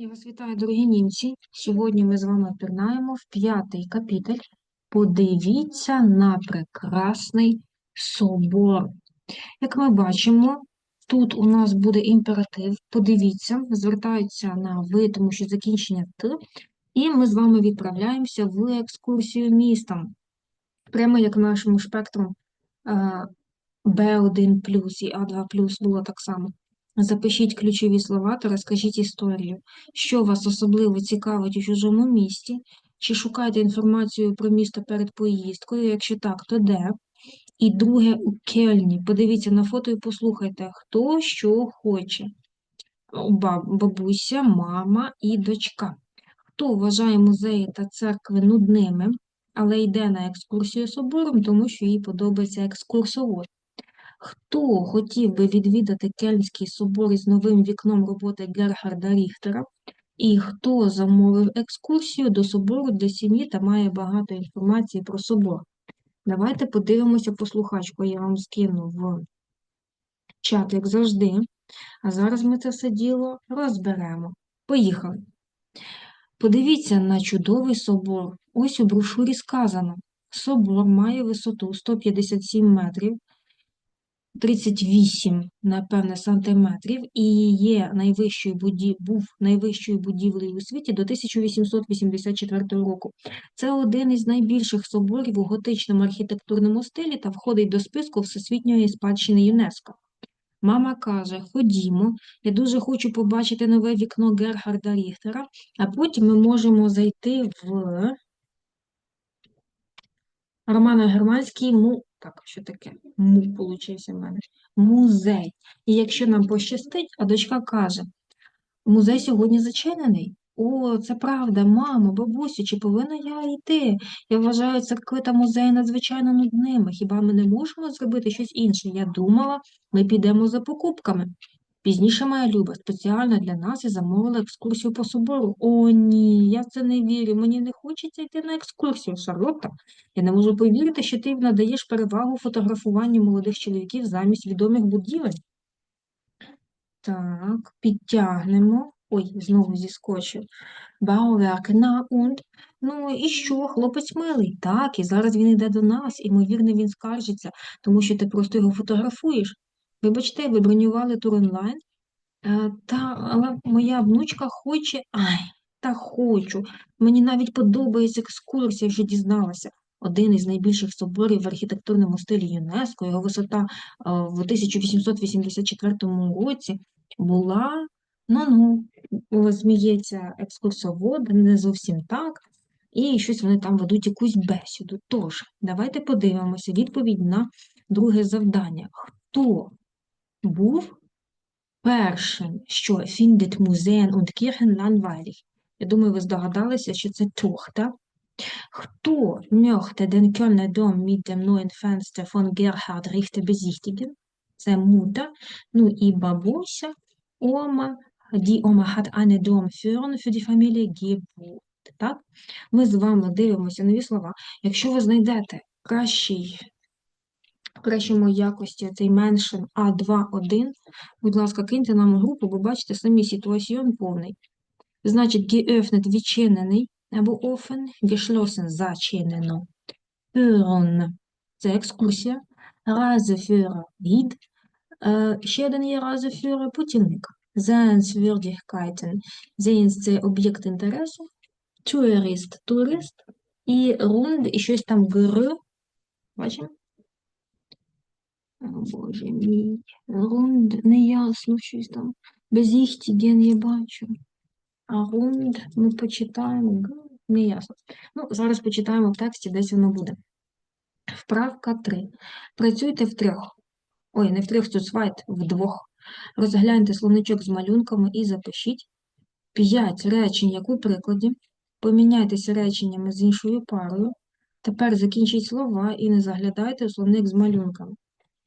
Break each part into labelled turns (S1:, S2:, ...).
S1: Я вас вітаю, дорогі німці. Сьогодні ми з вами пірнаємо в п'ятий капітель. Подивіться на прекрасний собор. Як ми бачимо, тут у нас буде імператив. Подивіться, звертаються на ви, тому що закінчення Т. І ми з вами відправляємося в екскурсію містом. Прямо як нашому шпектру B1 і А2 було так само. Запишіть ключові слова та розкажіть історію, що вас особливо цікавить у чужому місті, чи шукаєте інформацію про місто перед поїздкою, якщо так, то де? І друге у Кельні. Подивіться на фото і послухайте, хто що хоче. Бабуся, мама і дочка. Хто вважає музеї та церкви нудними, але йде на екскурсію собором, тому що їй подобається екскурсовод. Хто хотів би відвідати Кельнський собор із новим вікном роботи Герхарда Ріхтера? І хто замовив екскурсію до собору для сім'ї та має багато інформації про собор? Давайте подивимося послухачку, я вам скину в чат, як завжди. А зараз ми це все діло розберемо. Поїхали. Подивіться на чудовий собор. Ось у брошурі сказано: собор має висоту 157 метрів. 38, напевне, сантиметрів і є найвищою будів... був найвищою будівлею у світі до 1884 року. Це один із найбільших соборів у готичному архітектурному стилі та входить до списку Всесвітньої спадщини ЮНЕСКО. Мама каже: Ходімо, я дуже хочу побачити нове вікно Герхарда Ріхтера, а потім ми можемо зайти в Романо Германський так, що таке? Му получився в мене. Музей. І якщо нам пощастить, а дочка каже: музей сьогодні зачинений. О, це правда, мамо, бабусю, чи повинна я йти? Я вважаю це квита музеї надзвичайно нудними. Хіба ми не можемо зробити щось інше? Я думала, ми підемо за покупками. Пізніше моя Люба спеціально для нас і замовила екскурсію по собору. О, ні, я в це не вірю. Мені не хочеться йти на екскурсію, Шарлотта. Я не можу повірити, що ти надаєш перевагу фотографуванню молодих чоловіків замість відомих будівель. Так, підтягнемо. Ой, знову зіскочив. Бауверк на und. Ну і що, хлопець милий? Так, і зараз він йде до нас, ймовірно, він скаржиться, тому що ти просто його фотографуєш. Вибачте, ви бронювали тур онлайн, е, та, але моя внучка хоче. Ай, та хочу. Мені навіть подобається екскурсія, вже дізналася. Один із найбільших соборів в архітектурному стилі ЮНЕСКО, його висота е, в 1884 році була, ну ну, зміється екскурсовод, не зовсім так. І щось вони там ведуть якусь бесіду. Тож, давайте подивимося відповідь на друге завдання. Хто був першим, що findet Museen und Kirchen langweilig. Я думаю, ви здогадалися, що це Тухта. Хто dem neuen Fenster von Gerhard Richter besichtigen? Це Мута. Ну і бабуся Ома. Familie gebucht. Так? Ми з вами дивимося нові слова. Якщо ви знайдете кращий кращому якості цей меншин А2,1. Будь ласка, киньте нам групу, бо бачите, самі ситуаціон повний. Значить, geöffnet відчинений або offen, geschlossen зачинено. Führen – це екскурсія. Reiseführer – гід. Ще один є Reiseführer – путівник. Sehenswürdigkeiten. Sehens – це об'єкт інтересу. Tourist – турист. І рунд, і щось там гр. Бачимо? Боже мій, рунд неясно щось там. Безіхтіген я бачу. А рунд ми почитаємо, неясно. Ну, зараз почитаємо в тексті, десь воно буде. Вправка 3. Працюйте в трьох. Ой, не в трьох, свайт, вдвох. Розгляньте словничок з малюнками і запишіть. П'ять речень, як у прикладі. Поміняйтеся реченнями з іншою парою. Тепер закінчіть слова і не заглядайте у словник з малюнками.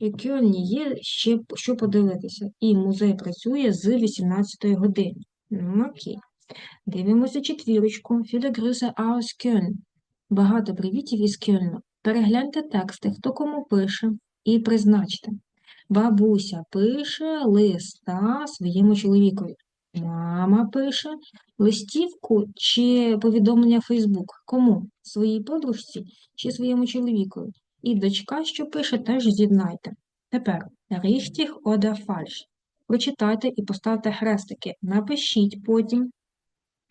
S1: І Кьольні є ще що подивитися. І музей працює з 18 години. Ну, окей. Дивимося четвірочку. Філегрюсе aus Кьольн. Багато привітів із Кьольну. Перегляньте тексти, хто кому пише, і призначте. Бабуся пише листа своєму чоловікові. Мама пише листівку чи повідомлення в Фейсбук. Кому? Своїй подружці чи своєму чоловікові? І дочка, що пише, теж з'єднайте. Тепер richtig oder falsch. Прочитайте і поставте хрестики. Напишіть потім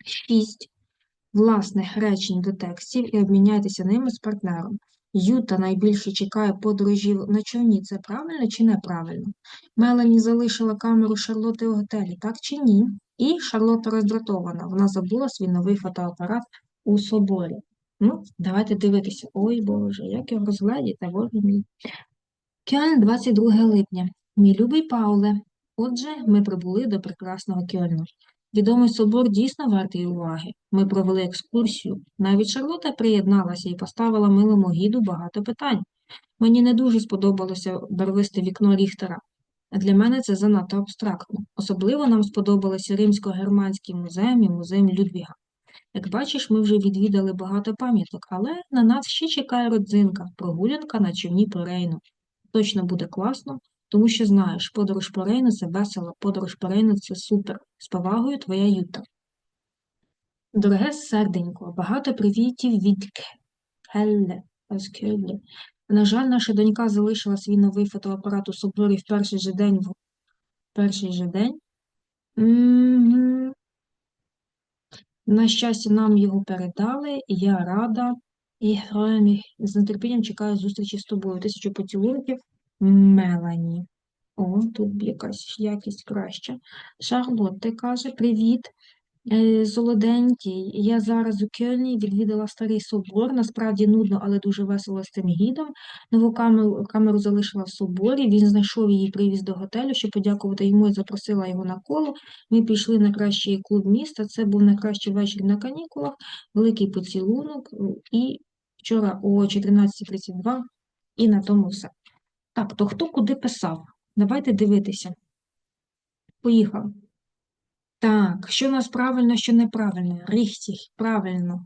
S1: шість власних речень до текстів і обміняйтеся ними з партнером. Юта найбільше чекає подорожів на човні. Це правильно чи неправильно? Мелані залишила камеру Шарлоти у готелі, так чи ні? І Шарлота роздратована. Вона забула свій новий фотоапарат у соборі. Ну, давайте дивитися. Ой Боже, як його розгледіти, боже мій. Кьольн, 22 липня. Мій любий Пауле. Отже, ми прибули до прекрасного Кьольну. Відомий собор дійсно вартий уваги. Ми провели екскурсію. Навіть Шарлота приєдналася і поставила милому гіду багато питань. Мені не дуже сподобалося барвисте вікно Ріхтера. Для мене це занадто абстрактно. Особливо нам сподобалися Римсько-германський музеєм і музеєм Людвіга. Як бачиш, ми вже відвідали багато пам'яток, але на нас ще чекає родзинка, прогулянка на човні по Рейну. Точно буде класно, тому що знаєш, подорож по Рейну – це весело, подорож по Рейну – це супер. З повагою, твоя Юта. Дороге серденько, багато привітів від Келле. На жаль, наша донька залишила свій новий фотоапарат у соборі в перший же день. В перший же день. Мгм. На щастя, нам його передали, я рада і героям з нетерпінням чекаю зустрічі з тобою. Тисячу поцілунків. Мелані. О, тут якась якість краща. Шарлотте каже: Привіт, солоденький. Я зараз у Кельні відвідала старий собор. Насправді нудно, але дуже весело з цим гідом. Нову камеру, камеру залишила в соборі. Він знайшов її, привіз до готелю, щоб подякувати йому і запросила його на коло. Ми пішли на кращий клуб міста. Це був найкращий вечір на канікулах, великий поцілунок. І вчора о 14.32, і на тому все. Так, то хто куди писав? Давайте дивитися. Поїхав. Так, що у нас правильно, що неправильно? Richtig, правильно.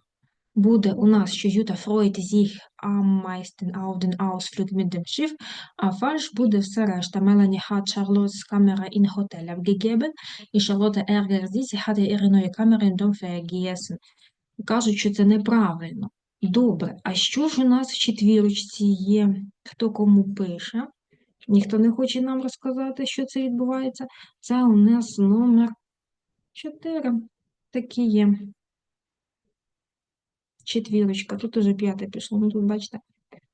S1: Буде у нас, що Юта freut sich am meisten auf den Ausflug mit dem Schiff, а фальш буде все решта. Melanie hat Charlottes Kamera in Hotel abgegeben, і Charlotte ärgert sich, sie hatte ihre neue Kamera in Dom vergessen. Кажуть, що це неправильно. Добре, а що ж у нас в четвірочці є? Хто кому пише? Ніхто не хоче нам розказати, що це відбувається. Це у нас номер 4. Такі є. Четвірочка. Тут уже п'яте пішло. Ну тут, бачите,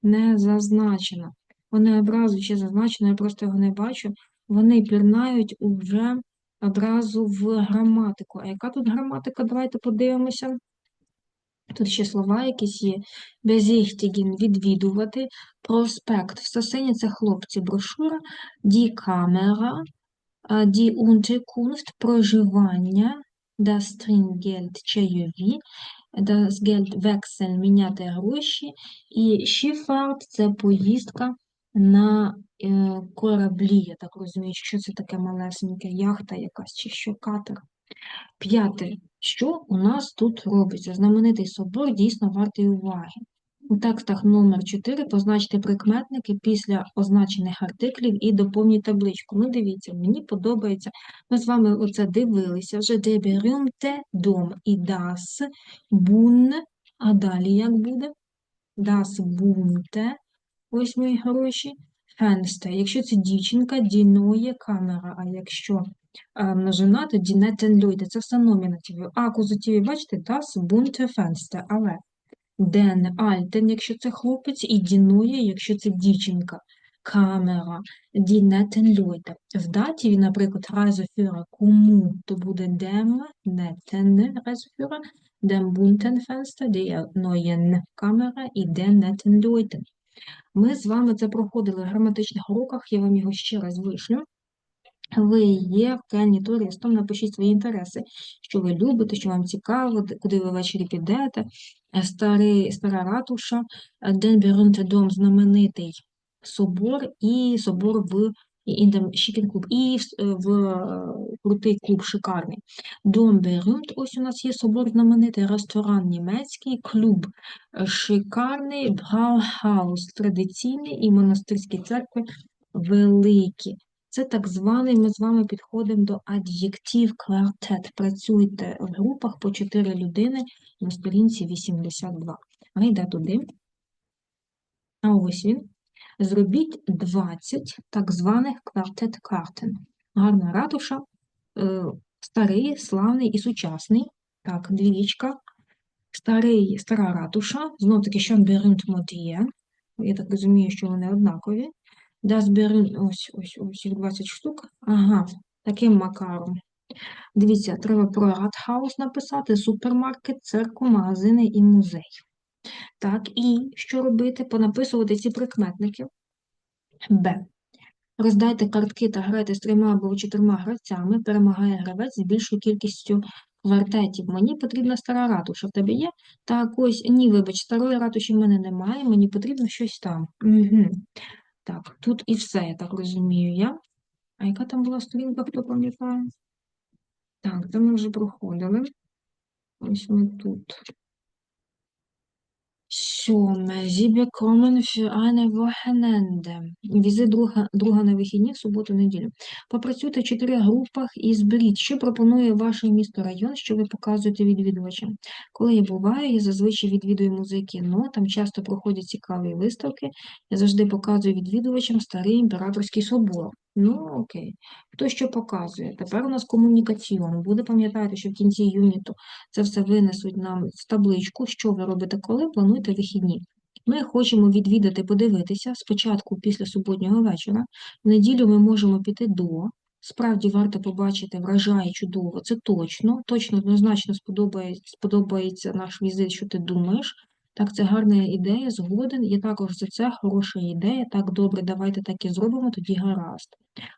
S1: не зазначено. Вони одразу ще зазначено, я просто його не бачу. Вони пірнають уже одразу в граматику. А яка тут граматика? Давайте подивимося. Тут ще слова якісь є. Безіхтігін відвідувати. Проспект. Все сині це хлопці. Брошура. Ді Ді Unterkunft. Проживання. Das Trinkgeld чайові. Das Geld wechseln міняти гроші. І Schifffahrt – це поїздка на е, кораблі. Я так розумію, що це таке малесеньке, яхта якась чи що катер. П'яте. Що у нас тут робиться? Знаменитий собор дійсно вартий уваги. У текстах номер 4 позначте прикметники після означених артиклів і доповніть табличку. Ну, дивіться, мені подобається. Ми з вами оце дивилися вже де дом і das Bun. А далі як буде? Das bunte. Ось мої гроші. Fenster. Якщо це дівчинка, діноє камера. А якщо множина, тоді не тенлюйте. Це все номінативи. А акузативі, бачите, das bunte Fenster. Але Den Alten, якщо це хлопець, і дінує, якщо це дівчинка. Камера, netten Leute. В датіві, наприклад, Reiseführer кому, то буде dem netten Reiseführer, dem bunten Fenster, die neuen Kamera і den netten Leuten. Ми з вами це проходили в граматичних уроках, я вам його ще раз вишлю. Ви є в Кельні туристом, напишіть свої інтереси, що ви любите, що вам цікаво, куди ви ввечері підете. Е, Старий, стара ратуша, е, berühmte дом, знаменитий собор і собор в schicken клуб, і в, е, в е, крутий клуб шикарний. Дом berühmt, ось у нас є собор знаменитий, ресторан німецький, клуб шикарний, Брауhaus традиційний і монастирські церкви великі. Це так званий, ми з вами підходимо до ад'єктив квартет. Працюйте в групах по 4 людини на сторінці 82. А йде туди. А ось він. Зробіть 20 так званих квартет картин. Гарна ратуша, е, старий, славний і сучасний. Так, двічка. Старий, стара ратуша, знов таки Шонберюнд Мотіє. Я так розумію, що вони однакові. Berlin, ось, ось, ось їх 20 штук. Ага, таким макаром. Дивіться, треба про Rathaus написати, супермаркет, церкву, магазини і музей. Так, і що робити? Понаписувати ці прикметники. Б. Роздайте картки та грайте з трьома або чотирма гравцями. Перемагає гравець з більшою кількістю квартетів. Мені потрібна стара ратуша. В тебе є? Так, ось, ні, вибач, старої ратуші в мене немає, мені потрібно щось там. Угу. Так, тут і все, я так розумію я. А яка там була сторінка, хто пам'ятає? Так, це ми вже проходили. Ось ми тут. Сьоме. Für eine Wochenende. Візи друга, друга на вихідні в суботу, неділю. Попрацюйте в чотирьох групах і зберіть, що пропонує ваше місто район, що ви показуєте відвідувачам. Коли я буваю, я зазвичай відвідую музей кіно, там часто проходять цікаві виставки. Я завжди показую відвідувачам старий імператорський собор. Ну, окей. Хто що показує? Тепер у нас комунікаціон. Буде пам'ятати, що в кінці юніту це все винесуть нам в табличку, що ви робите, коли плануєте вихідні. Ми хочемо відвідати, подивитися спочатку після суботнього вечора. В неділю ми можемо піти до. Справді варто побачити, вражає чудово, це точно. Точно однозначно сподобається, сподобається наш візит, що ти думаєш. Так, це гарна ідея, згоден. Є також за це хороша ідея. Так, добре, давайте так і зробимо, тоді гаразд.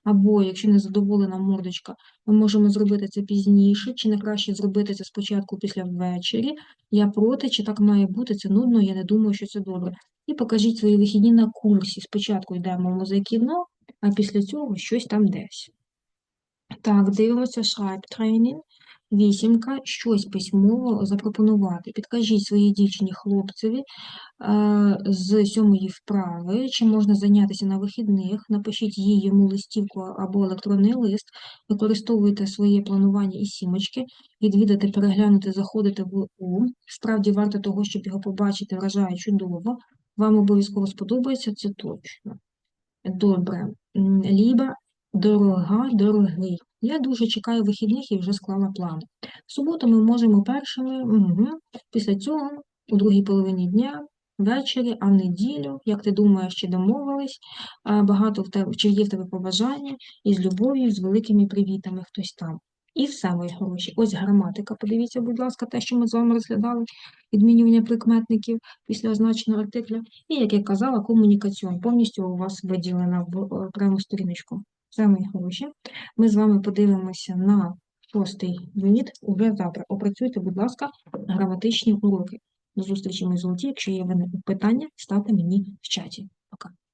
S1: Або, якщо не задоволена мордочка, ми можемо зробити це пізніше, чи не краще зробити це спочатку після ввечері. Я проти, чи так має бути, це нудно, я не думаю, що це добре. І покажіть свої вихідні на курсі. Спочатку йдемо в музей кіно, а після цього щось там десь. Так, дивимося шрайбтренінг. Вісімка, щось письмово запропонувати. Підкажіть своїй дівчині хлопцеві е, з сьомої вправи, чи можна зайнятися на вихідних, напишіть їй йому листівку або електронний лист, використовуйте своє планування і сімочки, відвідати, переглянути, заходити в УУ. Справді варто того, щоб його побачити, вражає чудово. Вам обов'язково сподобається, це точно. Добре. Ліба, дорога, дорогий. Я дуже чекаю вихідних і вже склала план. В суботу ми можемо першими, угу. після цього, у другій половині дня, ввечері, а в неділю, як ти думаєш, чи домовились, багато в тебе, чи є в тебе побажання, із любов'ю, з великими привітами, хтось там. І все, мої хороші. Ось граматика. Подивіться, будь ласка, те, що ми з вами розглядали, відмінювання прикметників після означеного артикля. І, як я казала, комунікаціон повністю у вас виділена в е, окрему сторіночку. Все, мої гроші. Ми з вами подивимося на шостий юніт уже завтра. Опрацюйте, будь ласка, граматичні уроки. До зустрічі, мої золоті. Якщо є в мене питання, ставте мені в чаті.